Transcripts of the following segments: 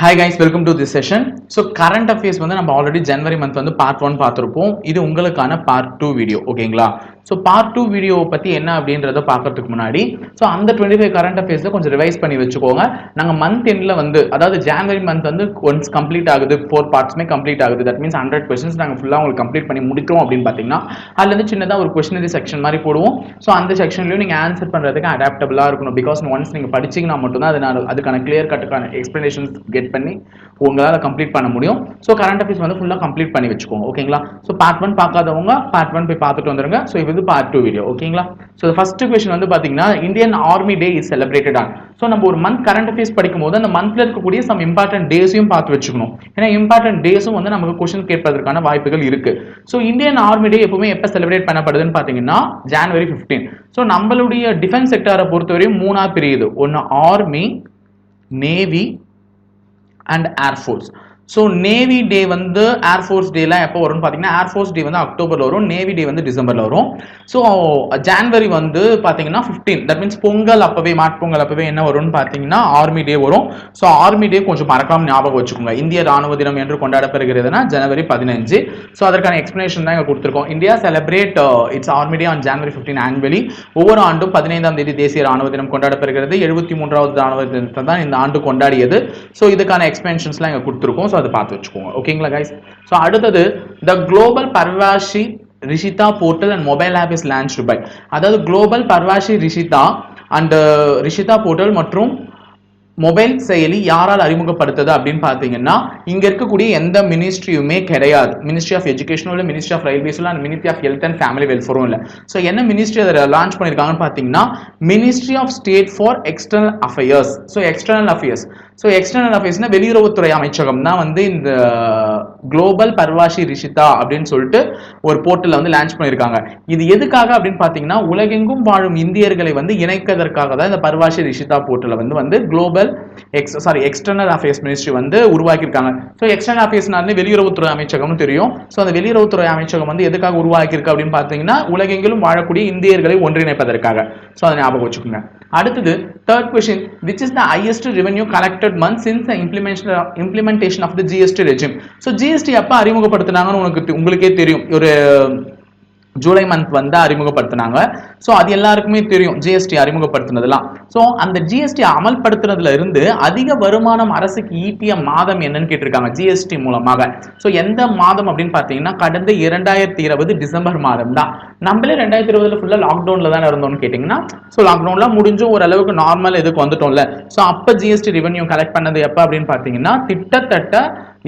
Hi guys welcome to this session so current affairs வந்து நம்ம already ஜனவரி month வந்து part one பார்த்துருப்போம். இது உங்களுக்கான பார்ட் டூ வீடியோ ஓகேங்களா ஸோ பார்ட் டூ வீடியோவை பற்றி என்ன அப்படின்றத பார்க்கறதுக்கு முன்னாடி ஸோ அந்த டுவெண்ட்டி ஃபைவ் கரண்ட் அஃபேர்ஸில் கொஞ்சம் ரிவைஸ் பண்ணி வச்சுக்கோங்க. நாங்கள் மந்த் எண்டில் வந்து அதாவது ஜனவரி மந்த் வந்து ஒன்ஸ் கம்ப்ளீட் ஆகுது ஃபோர் பார்ட்ஸுமே கம்ப்ளீட் ஆகுது. தட் மீன்ஸ் ஹண்ட்ரட் கொஸ்டின்ஸ் நாங்கள் ஃபுல்லாக உங்களுக்கு கம்ப்ளீட் பண்ணி முடிக்கிறோம் அப்படின்னு பார்த்தீங்கன்னா அதுலேருந்து சின்னதாக ஒரு கொஸ்டினரி செக்ஷன் மாதிரி போடுவோம். ஸோ அந்த செக்ஷன்லையும் நீங்கள் ஆன்சர் பண்ணுறதுக்கு அடாப்டபிளாக இருக்கணும். பிகாஸ் ஒன்ஸ் நீங்கள் படிச்சீங்கன்னா மட்டும்தான் அது நான் அதுக்கான கிளியர் கட்டுக்கான எக்ஸ்ப்ளனேஷன்ஸ் கெட் பண்ணி உங்களால் கம்ப்ளீட் பண்ண முடியும். ஸோ கரண்ட் அஃபேர்ஸ் வந்து ஃபுல்லாக கம்ப்ளீட் பண்ணி வச்சுக்கோங்க. ஓகேங்களா ஸோ பார்ட் ஒன் பார்க்காதவங்க பார்ட் ஒன் போய் பார்த்துட்டு வந்துருங்க. ஸோ வந்து பார்ட் டூ வீடியோ ஓகேங்களா ஸோ ஃபர்ஸ்ட் கொஸ்டின் வந்து பார்த்தீங்கன்னா Indian army day is celebrated on so நம்ம ஒரு மந்த் கரண்ட் அஃபேர்ஸ் படிக்கும் போது அந்த மந்த்ல இருக்கக்கூடிய சம் இம்பார்ட்டன்ட் டேஸையும் பார்த்து வச்சுக்கணும். ஏன்னா இம்பார்ட்டன்ட் டேஸும் வந்து நமக்கு கொஸ்டின் கேட்பதற்கான வாய்ப்புகள் இருக்கு. ஸோ இந்தியன் ஆர்மி டே எப்பவுமே எப்போ செலிப்ரேட் பண்ணப்படுதுன்னு பார்த்தீங்கன்னா ஜனவரி ஃபிஃப்டீன் ஸோ நம்மளுடைய டிஃபென்ஸ் செக்டாரை பொறுத்தவரையும் மூணா பிரியுது. ஒன்று army navy and air force so navy day வந்து ஏர்ஃபோர்ஸ் டேலாம் எப்போ வரும்னு பார்த்தீங்கன்னா ஏர்ஃபோர்ஸ் டே வந்து அக்டோபரில் வரும் நேவி டே வந்து டிசம்பரில் வரும். ஸோ ஜான்வரி வந்து பார்த்தீங்கன்னா ஃபிஃப்டீன் தட் மீன்ஸ் பொங்கல் அப்போவே மாட்பொங்கல் அப்போவே என்ன வரும்னு பார்த்தீங்கன்னா ஆர்மி டே வரும். ஸோ ஆர்மி டே கொஞ்சம் மறக்காம ஞாபகம் வச்சுக்கோங்க. இந்திய ராணுவ தினம் என்று கொண்டாடப்படுகிறதுனா ஜனவரி பதினஞ்சு. ஸோ அதற்கான எக்ஸ்பிளேஷன் தான் இங்கே கொடுத்துருக்கோம். India celebrate its army day on January fifteen annually ஒவ்வொரு ஆண்டும் பதினைந்தாம் தேதி தேசிய ராணுவ தினம் கொண்டாடப்படுகிறது. எழுபத்தி மூன்றாவது ராணுவ தினத்தை தான் இந்த ஆண்டு கொண்டாடியது. ஸோ இதுக்கான எக்ஸ்பென்ஷன்ஸ்லாம் இங்கே கொடுத்துருக்கோம். ஸோ அது பார்த்து வச்சுக்கோங்க. ஓகேங்களா கைஸ் ஸோ அடுத்தது the global Pravasi Rishta portal and mobile app is launch by அதாவது global Pravasi Rishta and Rishta portal மற்றும் மொபைல் செயலி யாரால் அறிமுகப்படுத்துது அப்படின்னு பார்த்தீங்கன்னா இங்க இருக்கக்கூடிய எந்த மினிஸ்ட்ரியுமே கிடையாது. மினிஸ்ட்ரி ஆஃப் எஜுகேஷனும் இல்லை ministry of ரயில்வேஸும் and ministry of health and family வெல்ஃபேரும் இல்லை. ஸோ என்ன மினிஸ்ட்ரி அதை லான்ச் பண்ணியிருக்காங்கன்னு பார்த்தீங்கன்னா ministry of state for external affairs so external affairs so external அஃபேர்ஸ்னா வெளியுறவுத்துறை அமைச்சகம். தான் வந்து இந்த குளோபல் பர்வாஷி ரிஷிதா அப்படின்னு சொல்லிட்டு ஒரு போர்ட்டலில் வந்து லான்ச் பண்ணியிருக்காங்க. இது எதுக்காக அப்படின்னு பார்த்தீங்கன்னா உலகெங்கும் வாழும் இந்தியர்களை வந்து இணைக்கதற்காக தான் இந்த பர்வாஷி ரிஷிதா போர்ட்டலை வந்து வந்து global ex sorry external affairs ministry வந்து உருவாக்கியிருக்காங்க. ஸோ எக்ஸ்டர்னல் அஃபேர்ஸ்னாலே வெளியுறவுத்துறை அமைச்சகம்னு தெரியும். ஸோ அந்த வெளியுறவுத்துறை அமைச்சகம் வந்து எதுக்காக உருவாக்கியிருக்கு அப்படின்னு பார்த்தீங்கன்னா உலகெங்கிலும் வாழக்கூடிய இந்தியர்களை ஒன்றிணைப்பதற்காக. ஸோ அதை ஞாபகம் வச்சுக்கோங்க. அடுத்தது third question which is the highest revenue collected month since the implementation implementation of the GST regime so GST எப்போ அறிமுகப்படுத்தினாங்கன்னு உனக்கு உங்களுக்கே தெரியும். ஒரு ஜூலை மந்த் வந்து அறிமுகப்படுத்தினாங்க. ஸோ அது எல்லாருக்குமே தெரியும் ஜிஎஸ்டி அறிமுகப்படுத்தினதுலாம் ஸோ அந்த ஜிஎஸ்டி அமல்படுத்துனதுல இருந்து அதிக வருமானம் அரசுக்கு ஈட்டிய மாதம் என்னன்னு கேட்டிருக்காங்க ஜிஎஸ்டி மூலமாக. ஸோ எந்த மாதம் அப்படின்னு பார்த்தீங்கன்னா கடந்த இரண்டாயிரத்தி இருபது டிசம்பர் மாதம் தான். நம்மளே ரெண்டாயிரத்தி இருபதுல ஃபுல்லாக லாக்டவுனில் தானே இருந்தோம்னு கேட்டிங்கன்னா ஸோ லாக்டவுன்லாம் முடிஞ்சு ஓரளவுக்கு நார்மல் இதுக்கு வந்துட்டோம்ல. ஸோ அப்போ ஜிஎஸ்டி ரெவன்யூ கலெக்ட் பண்ணது எப்போ அப்படின்னு பார்த்தீங்கன்னா கிட்டத்தட்ட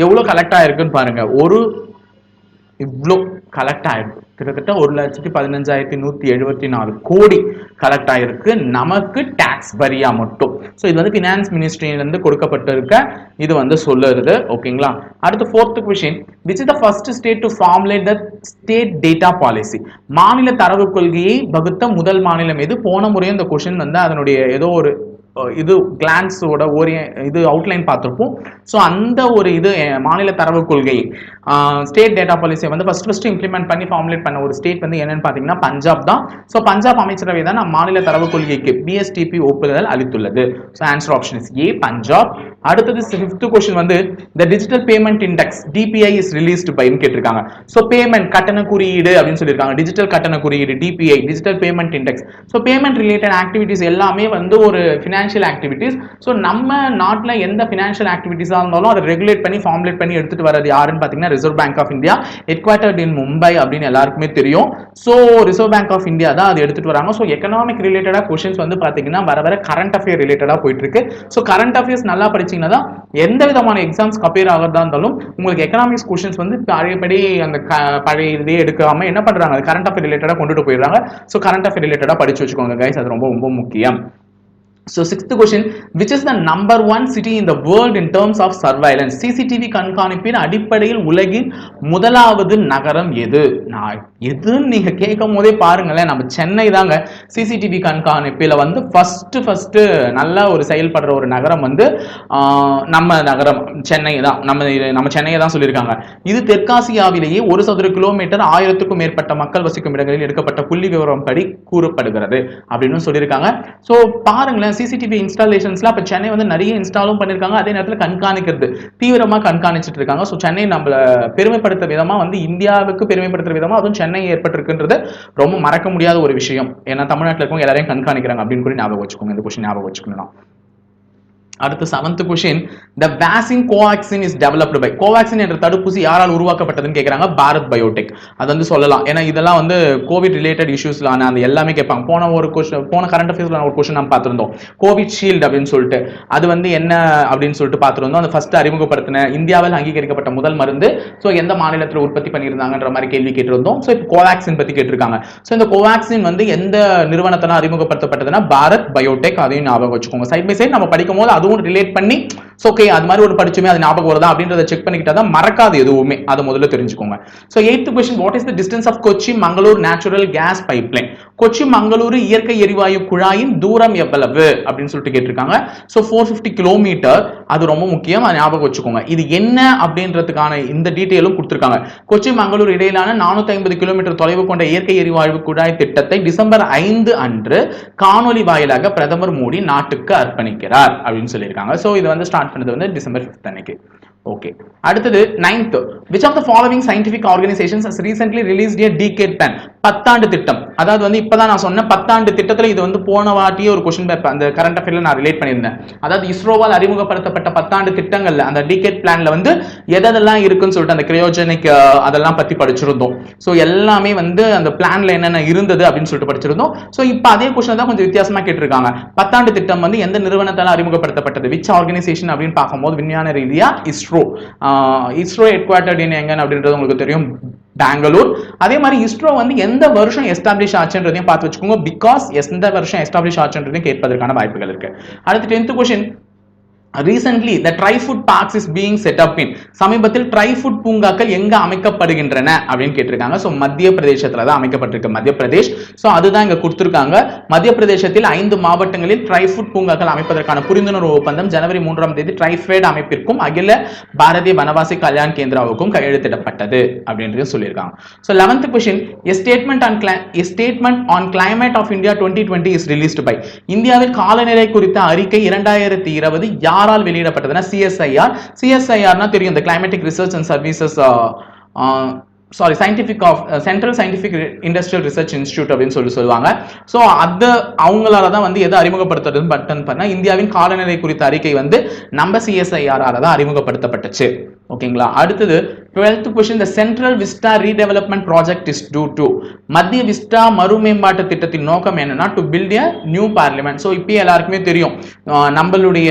எவ்வளோ கலெக்ட் ஆயிருக்குன்னு பாருங்க ஒரு இவ்வளோ கலெக்ட் ஆயிருக்கு. கிட்டத்தட்ட ஒரு லட்சத்தி பதினஞ்சாயிரத்தி நூற்றி எழுபத்தி நாலு கோடி கலெக்ட் ஆயிருக்கு. நமக்கு டேக்ஸ் வரியா மட்டும். ஸோ இது வந்து ஃபினான்ஸ் மினிஸ்ட்ரியிலேருந்து கொடுக்கப்பட்டிருக்க இது வந்து சொல்லுறது. ஓகேங்களா அடுத்து fourth question which is the first state to formulate the state data policy மாநில தரவு கொள்கையை வகுத்த முதல் மாநிலம் எது? போன முறையும் இந்த கொஷின் வந்து அதனுடைய ஏதோ ஒரு இது கிளான்ஸோட ஓரிய இது அவுட்லைன் பார்த்துருப்போம். ஸோ அந்த ஒரு இது மாநில தரவு கொள்கை ஸ்டேட் டேட்டா பாலிசியை வந்து ஃபர்ஸ்ட் ஃபர்ஸ்ட் இம்ப்ளிமெண்ட் பண்ணி ஃபார்முலேட் பண்ண ஒரு ஸ்டேட் வந்து என்னன்னு பார்த்தீங்கன்னா பஞ்சாப் தான். ஸோ பஞ்சாப் அமைச்சரவை தான் மாநில தரவு கொள்கைக்கு பிஎஸ்டிபி ஒப்புதல் அளித்துள்ளது. So answer option is A Punjab அடுத்தது ஃபிஃப்த் கொஸ்டின் வந்து the digital payment index DPI is released பைன்னு கேட்டிருக்காங்க. ஸோ பேமெண்ட் கட்டண குறியீடு அப்படின்னு சொல்லியிருக்காங்க. டிஜிட்டல் கட்டண குறியீடு DPI digital payment index so payment related activities எல்லாமே வந்து ஒரு ஃபினான்ஷியல் ஆக்டிவிட்டிஸ் ஸோ நம்ம நாட்டில் எந்த ஃபினான்ஷியல் ஆக்டிவிட்டிஸாக இருந்தாலும் அதை ரெகுலேட் பண்ணி ஃபார்முலேட் பண்ணி எடுத்துட்டு வரது யாருன்னு பார்த்தீங்கன்னா Reserve Bank of India headquartered in Mumbai அப்படின்னு எல்லாருக்குமே தெரியும். So Reserve Bank of India தான் அது எடுத்துட்டு வராங்க. ஸோ எக்கனாமிக் ரிலேட்டடாக கொஷின்ஸ் வந்து பார்த்தீங்கன்னா வர வர கரண்ட் அஃபேர் ரிலேட்டடாக போயிட்டு இருக்கு. ஸோ கரண்ட் அஃபேர்ஸ் நல்லா படிச்சீங்கன்னா தான் எந்த விதமான எக்ஸாம்ஸ் கப்பேர் ஆகிறதா இருந்தாலும் உங்களுக்கு எக்கனாமிக்ஸ் கொஷின்ஸ் வந்து பழையபடி அந்த பழைய இதே எடுக்காம என்ன பண்றாங்க? கரண்ட் அஃபேர் ரிலேட்டடாக கொண்டுட்டு போயிடுறாங்க. ஸோ கரண்ட் அஃபேர் ரிலேட்டடாக படிச்சு வச்சுக்கோங்க கைஸ் அது ரொம்ப ரொம்ப முக்கியம். So sixth question which is the number one city in the world in terms of surveillance CCTV கண்காணிப்பின் அடிப்படையில் உலகின் முதலாவது நகரம் எது? நான் எதுன்னு நீங்கள் கேட்கும் போதே பாருங்களேன் நம்ம சென்னை தாங்க சிசிடிவி கண்காணிப்பில் வந்து ஃபஸ்ட்டு ஃபஸ்ட்டு நல்லா ஒரு செயல்படுற ஒரு நகரம் வந்து நம்ம நகரம் சென்னை தான். நம்ம நம்ம சென்னையை தான் சொல்லியிருக்காங்க. இது தெற்காசியாவிலேயே ஒரு சதுர கிலோமீட்டர் ஆயிரத்துக்கும் மேற்பட்ட மக்கள் வசிக்கும் இடங்களில் எடுக்கப்பட்ட புள்ளி விவரம் படி கூறப்படுகிறது அப்படின்னு சொல்லியிருக்காங்க. ஸோ பாருங்களேன் சிசிடிவி இன்ஸ்டாலேஷன்ஸ்ல அப்ப சென்னை வந்து நிறைய இன்ஸ்டாலும் பண்ணியிருக்காங்க அதே நேரத்தில் கண்காணிக்கிறது. தீவிரமா கண்காணிச்சிட்டு இருக்காங்க ஸோ சென்னை நம்மள பெருமைப்படுத்த விதமா வந்து இந்தியாவுக்கு பெருமைப்படுத்துற விதமா அதுவும் சென்னை ஏற்பட்டிருக்குன்றது ரொம்ப மறக்க முடியாத ஒரு விஷயம். ஏன்னா தமிழ்நாட்டில் இருக்கவங்க எல்லாரையும் கண்காணிக்கிறாங்க அப்படின்னு கூட ஞாபகம் வச்சுக்கோங்க. இந்த கொஸ்டின் ஞாபகம் வச்சுக்கணும் அடுத்து seventh question the vaccine Covaxin is developed by Covaxin என்ற தடுப்பூசி யாரால் உருவாக்கப்பட்டதுன்னு கேட்குறாங்க பாரத் பயோடெக். அது வந்து சொல்லலாம். ஏன்னா இதெல்லாம் வந்து கோவிட் ரிலேட்டட் இஷ்யூஸ்லான அந்த எல்லாமே கேட்பாங்க. போன ஒரு கொஷின் போன கரண்ட் அஃபேர்ஸ்ல ஒரு கொஷின் நம்ம பார்த்துருந்தோம். கோவிட் ஷீல்டு அப்படின்னு சொல்லிட்டு. அது வந்து என்ன அப்படின்னு சொல்லிட்டு பார்த்துருந்தோம். அந்த ஃபர்ஸ்ட் அறிமுகப்படுத்தின இந்தியாவில் அங்கீகரிக்கப்பட்ட முதல் மருந்து. ஸோ எந்த மாநிலத்தில் உற்பத்தி பண்ணியிருந்தாங்கன்ற மாதிரி கேள்வி கேட்டிருந்தோம். ஸோ இப்போ கோவாக்சின் பற்றி கேட்டிருக்காங்க. ஸோ இந்த கோவாக்சின் வந்து எந்த நிறுவனத்தினால் அறிமுகப்படுத்தப்பட்டதுன்னா? பாரத் பயோடெக். அதையும் ஞாபகம் வச்சுக்கோங்க. சைட் பை சைட் நம்ம படிக்கும் போது அதுவும் அதுவும் ரிலேட் பண்ணி ஸோ ஓகே அது மாதிரி ஒரு படிச்சுமே அது ஞாபகம் வருதா அப்படின்றத செக் பண்ணிக்கிட்டா தான் மறக்காது எதுவுமே. அதை முதல்ல தெரிஞ்சுக்கோங்க. So eighth question what is the distance of Kochi Mangalore natural gas pipeline Kochi Mangaluru இயற்கை எரிவாயு குழாயின் தூரம் எவ்வளவு? அப்படின்னு சொல்லிட்டு கேட்டிருக்காங்க. ஸோ ஃபோர் ஃபிஃப்டி கிலோமீட்டர் அது ரொம்ப முக்கியம். அதை ஞாபகம் வச்சுக்கோங்க. இது என்ன அப்படின்றதுக்கான இந்த டீட்டெயிலும் கொடுத்துருக்காங்க. கொச்சி மங்களூர் இடையிலான நானூத்தி ஐம்பது கிலோமீட்டர் தொலைவு கொண்ட இயற்கை எரிவாயு குழாய் திட்டத்தை டிசம்பர் ஐந்து அன்று காணொலி வாயிலாக பிரதமர் மோடி நாட்டுக்கு அர்ப்பணிக்கிறார் அப்படின்னு சொல்லி சொல்லியிருக்காங்க. ஸோ இது வந்து ஸ்டார்ட் பண்ணது வந்து டிசம்பர் ஃபிஃப்த் அன்னைக்கு. ஓகே அடுத்தது ninth which of the following scientific organisations has recently released a decade plan? பத்தாண்டு திட்டம். அதாவது வந்து இப்போதான் நான் சொன்ன பத்தாண்டு திட்டத்தில் இது வந்து போன வாட்டியே ஒரு கொஸ்டின் பேப்பர் அந்த கரண்ட் அஃபேர்ல நான் ரிலேட் பண்ணியிருந்தேன். அதாவது இஸ்ரோவால் அறிமுகப்படுத்தப்பட்ட பத்தாண்டு திட்டங்கள்ல அந்த டிகேட் பிளான்ல வந்து எதெல்லாம் இருக்குன்னு சொல்லிட்டு அந்த கிரையோஜெனிக் அதெல்லாம் பத்தி படிச்சிருந்தோம். ஸோ எல்லாமே வந்து அந்த பிளான்ல என்னென்ன இருந்தது அப்படின்னு சொல்லிட்டு படிச்சிருந்தோம். ஸோ இப்போ அதே கொஸ்டின் தான் கொஞ்சம் வித்தியாசமா கேட்டிருக்காங்க. பத்தாண்டு திட்டம் வந்து எந்த நிறுவனத்தால் அறிமுகப்படுத்தப்பட்டது? விச் ஆர்கனைசேஷன் அப்படின்னு பார்க்கும்போது விஞ்ஞான ரீதியா? ISRO ISRO. ஹெட் குவார்டர்ட் எங்கன்னு அப்படின்றது உங்களுக்கு தெரியும் பெங்களூர். அதே மாதிரி இஸ்ரோ வந்து எந்த வருஷம் எஸ்டாப்ளிஷ் ஆச்சுன்றதையும் பார்த்து வச்சுக்கோங்க பிகாஸ் எந்த வருஷம் எஸ்டாப்ளிஷ் ஆச்சுன்றதையும் கேட்பதற்கான வாய்ப்புகள் இருக்கு. அடுத்து tenth question recently the dry food parks is being set up in சமீபத்தில் ட்ரை ஃபுட் பூங்காக்கள் எங்க அமைக்கப்படுகின்றன அப்படின்னு கேட்டிருக்காங்க. ஸோ மத்திய பிரதேசத்துல தான் அமைக்கப்பட்டிருக்கு மத்திய பிரதேஷ். ஸோ அதுதான் இங்க கொடுத்துருக்காங்க. மத்திய பிரதேசத்தில் ஐந்து மாவட்டங்களில் ட்ரை ஃபுட் பூங்காக்கள் அமைப்பதற்கான புரிந்துணர்வு ஒப்பந்தம் ஜனவரி மூன்றாம் தேதி ட்ரைஃபேட் அமைப்பிற்கும் அகில பாரதிய வனவாசி கல்யாண் கேந்திராவுக்கும் கையெழுத்திடப்பட்டது அப்படின்றது சொல்லியிருக்காங்க. So eleventh question a statement on a statement on climate of India twenty twenty is released by இந்தியாவில் காலநிலை குறித்த அறிக்கை இரண்டாயிரத்தி இருபது யார் யாரால் வெளியிடப்பட்டதுன்னா சிஎஸ்ஐஆர் சிஎஸ்ஐஆர்னா தெரியும் இந்த climatic research and services sorry scientific of central scientific industrial research institute அப்படின்னு சொல்லி சொல்லுவாங்க. ஸோ அது அவங்களால தான் வந்து எதை அறிமுகப்படுத்துறதுன்னு பட்டன் பண்ணால் இந்தியாவின் காலநிலை குறித்த அறிக்கை வந்து நம்ம சிஎஸ்ஐஆரால் தான் அறிமுகப்படுத்தப்பட்டுச்சு. ஓகேங்களா? அடுத்தது டுவெல்த் கொஸ்டின் இந்த Central Vista redevelopment project is to to மத்திய விஸ்டா மறுமேம்பாட்டு திட்டத்தின் நோக்கம் என்னன்னா to build a new parliament so இப்போ எல்லாருக்குமே தெரியும். நம்மளுடைய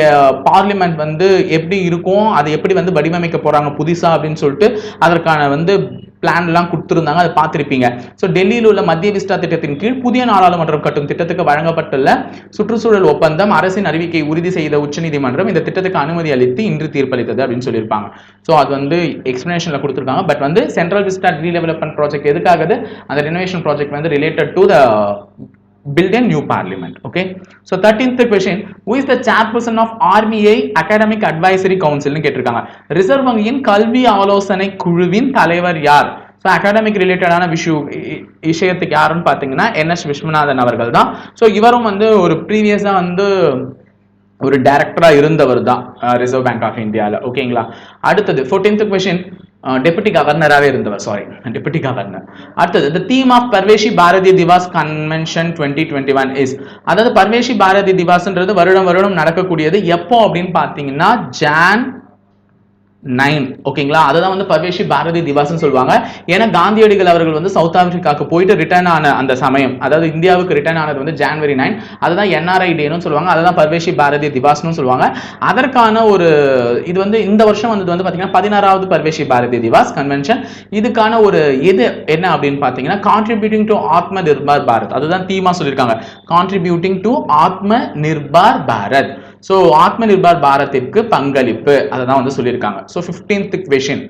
பார்லிமெண்ட் வந்து எப்படி இருக்கும் அதை எப்படி வந்து வடிவமைக்க போறாங்க புதுசா அப்படின்னு சொல்லிட்டு அதற்கான வந்து பிளான்லாம் கொடுத்துருந்தாங்க அதை பார்த்துருப்பீங்க. ஸோ டெல்லியில் உள்ள மத்திய விஸ்டா திட்டத்தின் கீழ் புதிய நாடாளுமன்றம் கட்டும் திட்டத்துக்கு வழங்கப்பட்டுள்ள சுற்றுச்சூழல் ஒப்பந்தம் அரசின் அறிவிக்கை உறுதி செய்த உச்சநீதிமன்றம் இந்த திட்டத்துக்கு அனுமதி அளித்து இன்று தீர்ப்பளித்தது அப்படின்னு சொல்லியிருப்பாங்க. ஸோ அது வந்து எக்ஸ்பிளேஷனில் கொடுத்துருக்காங்க. பட் வந்து சென்ட்ரல் விஸ்டா ரீடெவலப்மெண்ட் ப்ராஜெக்ட் எதுக்காகது? அந்த ரினோவேஷன் ப்ராஜெக்ட் வந்து related to the build a new parliament okay? So 13th question who is the chairperson of RBI academic advisory council னு கேட்டிருக்காங்க. ரிசர்வ் வங்கியின் கல்வி ஆலோசனை குழுவின் தலைவர் யார்? ஸோ அகாடமிக் ரிலேட்டடான விஷயம் விஷயத்துக்கு யாருன்னு பார்த்தீங்கன்னா என்எஸ் விஸ்வநாதன் அவர்கள் தான். ஸோ இவரும் வந்து ஒரு ப்ரீவியஸாக வந்து ஒரு டைரக்டராக இருந்தவர் தான் ரிசர்வ் பேங்க் ஆஃப் இந்தியாவில் ஓகேங்களா அடுத்தது ஃபோர்டீன்த் கொஷின் டெபுட்டி கவர்னராகவே இருந்தவர். சாரி டெபுட்டி கவர்னர் அடுத்தது the theme of Pravasi Bharatiya Divas convention twenty twenty one is அதாவது பர்வேஷி பாரதி திவாஸ்ன்றது வருடம் வருடம் நடக்கக்கூடியது எப்போ அப்படின்னு பார்த்தீங்கன்னா ஜான் நைன் ஓகேங்களா அதுதான் வந்து பர்வேஷி பாரதி திவாஸ்னு சொல்லுவாங்க. ஏன்னா காந்தியடிகள் அவர்கள் வந்து சவுத் ஆப்பிரிக்காவுக்கு போயிட்டு ரிட்டர்ன் ஆன அந்த சமயம் அதாவது இந்தியாவுக்கு ரிட்டர்ன் ஆனது வந்து ஜான்வரி நைன் அதுதான் என்ஆர்ஐ டேன்னு சொல்லுவாங்க. அதுதான் பர்வேஷி பாரதி திவாஸ்னு சொல்லுவாங்க. அதற்கான ஒரு இது வந்து இந்த வருஷம் வந்தது வந்து பார்த்தீங்கன்னா பதினாறாவது பர்வேஷி பாரதி திவாஸ் கன்வென்ஷன் இதுக்கான ஒரு இது என்ன அப்படின்னு பார்த்தீங்கன்னா கான்ட்ரிபியூட்டிங் டு ஆத்ம நிர்பார் பாரத். அதுதான் தீமா சொல்லியிருக்காங்க. Contributing to Atma Nirbhar Bharat. So Atma Nirbhar பாரத்திற்கு பங்களிப்பு. அதை தான் வந்து சொல்லியிருக்காங்க. So fifteenth question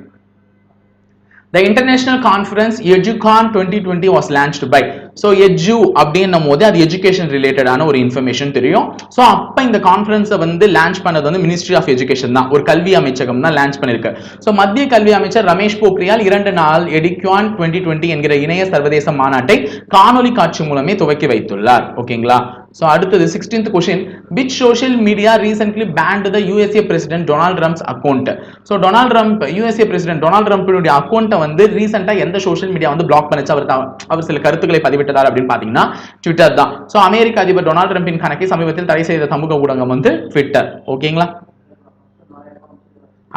the international conference Educon twenty twenty was launched by so edu அப்படின்னும் போது அது எஜுகேஷன் ரிலேட்டடான ஒரு இன்ஃபர்மேஷன் தெரியும். ஸோ அப்போ இந்த கான்ஃபரன்ஸை வந்து லான்ச் பண்ணது வந்து மினிஸ்ட்ரி ஆஃப் எஜுகேஷன் தான். ஒரு கல்வி அமைச்சகம் தான் லான்ச் பண்ணிருக்கு. ஸோ மத்திய கல்வி அமைச்சர் ரமேஷ் போக்ரியால் இரண்டு நாள் எடுக்வான் டுவெண்ட்டி டுவெண்ட்டி என்கிற இணைய சர்வதேச மாநாட்டை காணொலி காட்சி மூலமே துவக்கி வைத்துள்ளார். ஓகேங்களா ஸோ அடுத்தது sixteenth question which social media recently banned the USA president Donald Trump's account so Donald Trump USA president Donald ட்ரம்ப்பினுடைய அக்கௌண்ட்டை வந்து ரீசெண்டாக எந்த சோஷியல் மீடியா வந்து பிளாக் பண்ணிச்சு? அவர் அவர் சில கருத்துக்களை பதிவிட்டதார் அப்படின்னு பார்த்தீங்கன்னா ட்விட்டர் தான். ஸோ அமெரிக்க அதிபர் டொனால்ட் ட்ரம்பின் கணக்கை சமீபத்தில் தடை செய்த சமூக ஊடகம் வந்து ட்விட்டர் ஓகேங்களா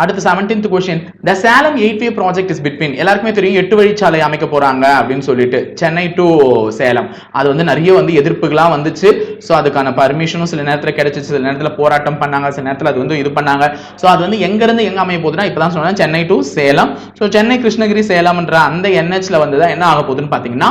அடுத்து seventeenth question the Salem eight way project is between எல்லாருக்குமே தெரியும் எட்டு வழிச்சாலை அமைக்க போறாங்க அப்படின்னு சொல்லிட்டு. சென்னை டு சேலம். அது வந்து நிறைய வந்து எதிர்ப்புகளாக வந்துச்சு. ஸோ அதுக்கான பர்மிஷனும் சில நேரத்தில் கிடைச்சிச்சு. சில நேரத்தில் போராட்டம் பண்ணாங்க. சில நேரத்தில் அது வந்து இது பண்ணாங்க. ஸோ அது வந்து எங்கேருந்து எங்கே அமைய போகுதுன்னா இப்போ தான் சொன்னேன் சென்னை டு சேலம். ஸோ சென்னை கிருஷ்ணகிரி சேலம்ன்ற அந்த என்ஹெச்ல வந்து தான் என்ன ஆக போகுதுன்னு பார்த்தீங்கன்னா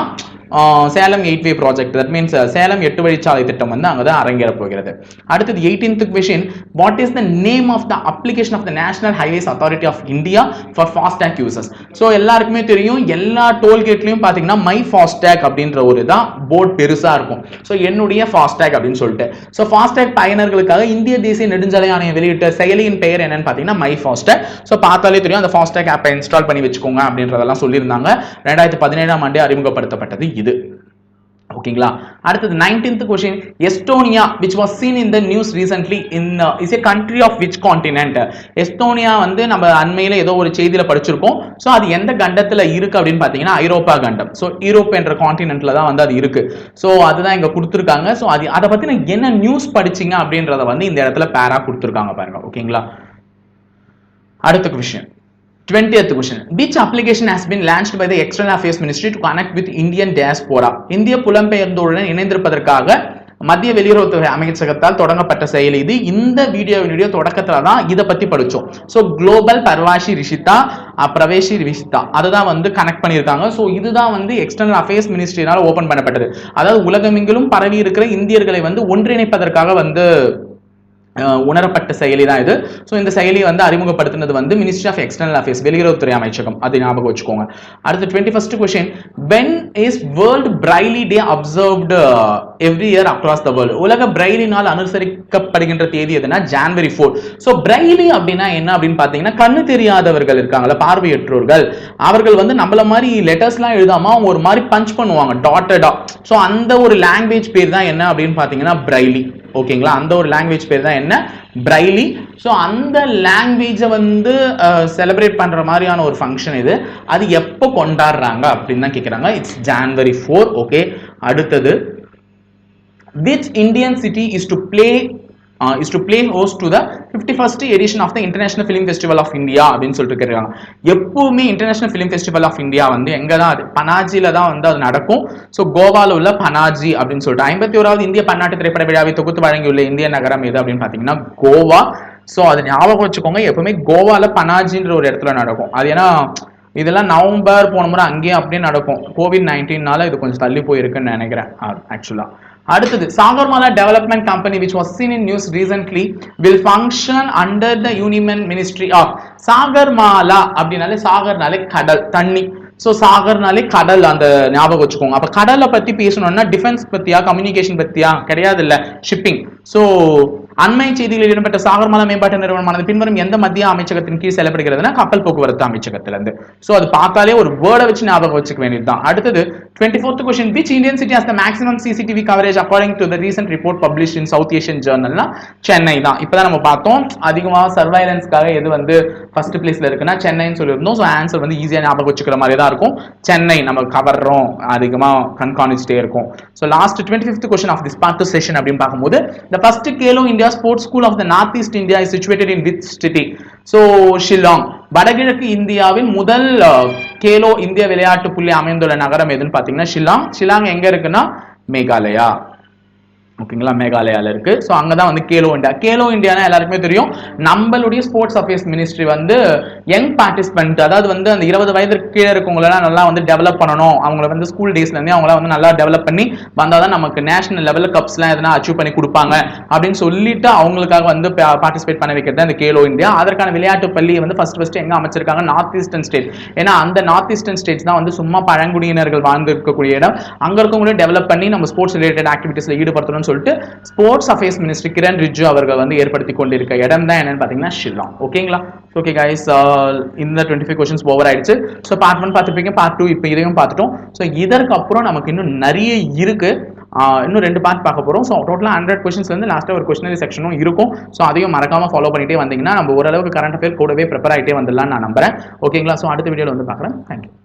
Salem eight way project that means Salem எட்டு வழிச்சாலை திட்டம் வந்து அங்கே தான் அரங்கேற போகிறது. அடுத்தது eighteenth question what is the name of the application of the national highways authority of India for FASTag users so எல்லாருக்குமே தெரியும் எல்லா டோல்கேட்லையும் பார்த்தீங்கன்னா மை ஃபாஸ்டேக் அப்படின்ற ஒரு தான் போர்ட் பெருசாக இருக்கும். ஸோ என்னுடைய ஃபாஸ்டேக் அப்படின்னு சொல்லிட்டு. ஸோ ஃபாஸ்டேக் பயனர்களுக்காக இந்திய தேசிய நெடுஞ்சாலை ஆணையம் வெளியிட்ட செயலியின் பெயர் என்னன்னு பார்த்தீங்கன்னா மை ஃபாஸ்டேக் ஸோ பார்த்தாலே தெரியும் அந்த ஃபாஸ்டேக் ஆப்பை இன்ஸ்டால் பண்ணி வச்சுக்கோங்க அப்படின்றதெல்லாம் சொல்லியிருந்தாங்க. ரெண்டாயிரத்தி பதினேழாம் ஆண்டு அறிமுகப்படுத்தப்பட்டது இது. ஓகேங்களா? அடுத்தது nineteenth question Estonia which was seen in the news recently in is a country of which continent Estonia வந்து நம்ம அண்மையில் ஏதோ ஒரு செய்தியில் படிச்சிருக்கோம். ஸோ அது எந்த கண்டத்தில் இருக்கு அப்படின்னு பார்த்தீங்கன்னா ஐரோப்பா கண்டம். ஸோ யூரோப் என்ற கான்டினென்ட்ல தான் வந்து அது இருக்கு. ஸோ அதுதான் இங்கே கொடுத்துருக்காங்க. ஸோ அது அதை பற்றின என்ன நியூஸ் படிச்சீங்க அப்படின்றத வந்து இந்த இடத்துல பேரா கொடுத்துருக்காங்க பாருங்க. ஓகேங்களா? அடுத்த விஷயம் 20th question. Which application has been launched by the external affairs ministry to connect with indian diaspora? இந்திய புலம்பெயர்ந்தோருடன் இணைந்திருப்பதற்காக மத்திய வெளியுறவுத்துறை அமைச்சகத்தால் தொடங்கப்பட்ட செயல் இது. இந்த வீடியோவினுடைய தொடக்கத்துல தான் இதை பத்தி படிச்சோம். ஸோ குளோபல் பர்வாஷி ரிஷிதா பிரவேஷி ரிஷிதா அதுதான் வந்து கனெக்ட் பண்ணியிருக்காங்க. ஸோ இதுதான் வந்து எக்ஸ்டர்னல் அஃபேர்ஸ் மினிஸ்ட்ரினால் ஓபன் பண்ணப்பட்டது. அதாவது உலகமெங்கிலும் பரவி இருக்கிற இந்தியர்களை வந்து ஒன்றிணைப்பதற்காக வந்து உணரப்பட்ட செயலி தான் இது. ஸோ இந்த செயலியை வந்து அறிமுகப்படுத்தினது வந்து மினிஸ்ட்ரி ஆஃப் எக்ஸ்டர்னல் அஃபேர்ஸ் வெளியுறவுத்துறை அமைச்சகம். அது ஞாபகம் வச்சுக்கோங்க. அடுத்து twenty first question when is world Braille day observed every year across the world உலக பிரைலி நாள் அனுசரிக்கப்படுகின்ற தேதி எதுனா ஜான்வரி ஃபோர் ஸோ பிரைலி அப்படின்னா என்ன அப்படின்னு பார்த்தீங்கன்னா கண்ணு தெரியாதவர்கள் இருக்காங்களா பார்வையற்றோர்கள். அவர்கள் வந்து நம்மள மாதிரி லெட்டர்ஸ்லாம் எழுதாம அவங்க ஒரு மாதிரி பஞ்ச் பண்ணுவாங்க டாட்டடா ஸோ அந்த ஒரு லாங்குவேஜ் பேர் தான் என்ன அப்படின்னு பார்த்தீங்கன்னா பிரைலி ஓகேங்களா? அந்த ஒரு லாங்குவேஜ் பேர் தான் என்ன? பிரைலி ஸோ அந்த லாங்குவேஜை வந்து செலிப்ரேட் பண்ணுற மாதிரியான ஒரு ஃபங்க்ஷன் இது. அது எப்போ கொண்டாடுறாங்க அப்படின்னு தான் கேட்குறாங்க இட்ஸ் ஜான்வரி ஃபோர் ஓகே அடுத்தது which Indian city is to play uh, is to play host to the 51st edition of the International Film Festival of India அப்படின்னு சொல்லிட்டு இருக்கிறாங்க எப்பவுமே international film festival of India வந்து எங்க தான் அது? பனாஜில தான் வந்து அது நடக்கும். ஸோ கோவால உள்ள பனாஜி அப்படின்னு சொல்லிட்டு ஐம்பத்தி ஓராவது இந்திய பன்னாட்டு திரைப்பட விழாவை தொகுத்து வழங்கியுள்ள இந்திய நகரம் எது அப்படின்னு பார்த்தீங்கன்னா கோவா. ஸோ அதை ஞாபகம் வச்சுக்கோங்க. எப்பவுமே கோவால பனாஜின்ற ஒரு இடத்துல நடக்கும். அது ஏன்னா இதெல்லாம் நவம்பர் போன முறை அங்கேயும் அப்படியே நடக்கும். கோவிட் நைன்டீன்னால இது கொஞ்சம் தள்ளி போயிருக்குன்னு நினைக்கிறேன் ஆக்சுவலா அடுத்தது Sagarmala development company which was seen in news recently will function under the union ministry of Sagarmala அப்படின்னாலே சாகர்னாலே கடல் தண்ணி. ஸோ சாகர்னாலே கடல் அந்த ஞாபகம் வச்சுக்கோங்க. அப்போ கடலை பற்றி பேசணும்னா டிஃபென்ஸ் பற்றியா கம்யூனிகேஷன் பற்றியா கிடையாது இல்லை ஷிப்பிங் ஸோ அண்மை செய்திகளில் இடம்பெற்ற சாகர்மாலா மேம்பாட்டு நிறுவனமானது பின்வரும் எந்த மத்திய அமைச்சகத்தின் கீழ் செயல்படுகிறதுனா கப்பல் போக்குவரத்து அமைச்சகத்துல இருந்து ஸோ அது பார்த்தாலே ஒரு வேர்டை வச்சு ஞாபகம் வச்சுக்க வேண்டியதுதான். அடுத்தது twenty fourth question which Indian city has the maximum CCTV coverage according to the recent report publish in south Asian ஜேர்னல்னா Chennai தான். இப்பதான் நம்ம பார்த்தோம் அதிகமாக சர்வைலன்ஸ்க்காக எது வந்து ஃபர்ஸ்ட் பிளேஸ்ல இருக்குன்னா சென்னைன்னு சொல்லியிருந்தோம். ஸோ ஆன்சர் வந்து ஈஸியாக ஞாபகம் வச்சுக்கிற மாதிரி தான் இருக்கும். சென்னை நம்ம கவர்றோம் அதிகமாக கண்காணிச்சுட்டே இருக்கும். So last twenty fifth question of this part session அப்படின்னு பார்க்கும்போது The first Khelo India sports school of the north east India situated in in which city so Shillong வடகிழக்கு இந்தியாவின் முதல் கேலோ இந்திய விளையாட்டு புள்ளி அமைந்துள்ள நகரம் எதுன்னு பார்த்தீங்கன்னா ஷில்லாங் ஷில்லாங் எங்க இருக்குன்னா மேகாலயா. ஓகேங்களா? மேகாலயால இருக்கு. ஸோ அங்கே தான் வந்து கேலோ இந்தியா கேலோ இந்தியானா எல்லாருக்குமே தெரியும். நம்மளுடைய ஸ்போர்ட்ஸ் அஃபேர்ஸ் மினிஸ்ட்ரி வந்து யங் பார்ட்டிசிபென்ட் அதாவது வந்து அந்த இருபது வயதுக்கு கீழே இருக்கவங்களெல்லாம் நல்லா வந்து டெவலப் பண்ணணும். அவங்கள வந்து ஸ்கூல் டேஸ்லேருந்தே அவங்கள வந்து நல்லா டெவலப் பண்ணி வந்தால் தான் நமக்கு நேஷனல் லெவலில் கப்ஸ்லாம் எதனா அச்சீவ் பண்ணி கொடுப்பாங்க. அப்படின்னு சொல்லிட்டு அவங்களுக்காக வந்து பார்ட்டிசிபேட் பண்ண வைக்கிறது தான் இந்த கேலோ இந்தியா அதற்கான விளையாட்டு பள்ளியை வந்து ஃபர்ஸ்ட் ஃபர்ஸ்ட் எங்கே அமைச்சிருக்காங்க? நார்த் ஈஸ்டர்ன் ஸ்டேட் ஏன்னா அந்த நார்த் ஈஸ்டர்ன் ஸ்டேட்ஸ் தான் வந்து சும்மா பழங்குடியினர்கள் வாழ்ந்து இருக்கக்கூடிய இடம். அங்கே இருக்கவங்களும் டெவலப் பண்ணி நம்ம ஸ்போர்ட்ஸ் ரிலேட்டட் ஆக்டிவிட்டீஸ்ல ஈடுபடுத்தணும்னு சொல்லிட்டு sports affairs minister Kiren Rijiju அவர்கள் வந்து ஏற்படுத்தி கொண்டிருக்க இடம் தான் என்னன்னு பார்த்தீங்கன்னா ஷில்லாங். ஓகேங்களா? ஓகே கைஸ் uh, இந்த டுவெண்ட்டி ஃபைவ் கொஸ்டின்ஸ் ஓவர் ஆயிடுச்சு. ஸோ பார்ட் ஒன் பார்த்துருப்பீங்க பார்ட் டூ இப்போ இதையும் பார்த்துட்டோம். ஸோ இதற்கப்புறம் நமக்கு இன்னும் நிறைய இருக்கு. ஆஹ் இன்னும் ரெண்டு பார்ட் பார்க்க போகிறோம் ஸோ டோட்டலாக ஹண்ட்ரட் கொஸ்டின்ஸ் வந்து லாஸ்ட்டாக ஒரு கொஸ்டினரி செக்ஷனும் இருக்கும். ஸோ அதையும் மறக்காம ஃபாலோ பண்ணிட்டே வந்தீங்கன்னா நம்ம ஓரளவுக்கு கரண்ட் அஃபேர் கூடவே ப்ரிப்பேர் ஆகிட்டே வந்துடலாம் நான் நம்புறேன். ஓகேங்களா ஸோ அடுத்த வீடியோவில் வந்து பார்க்குறேன். தேங்க்யூ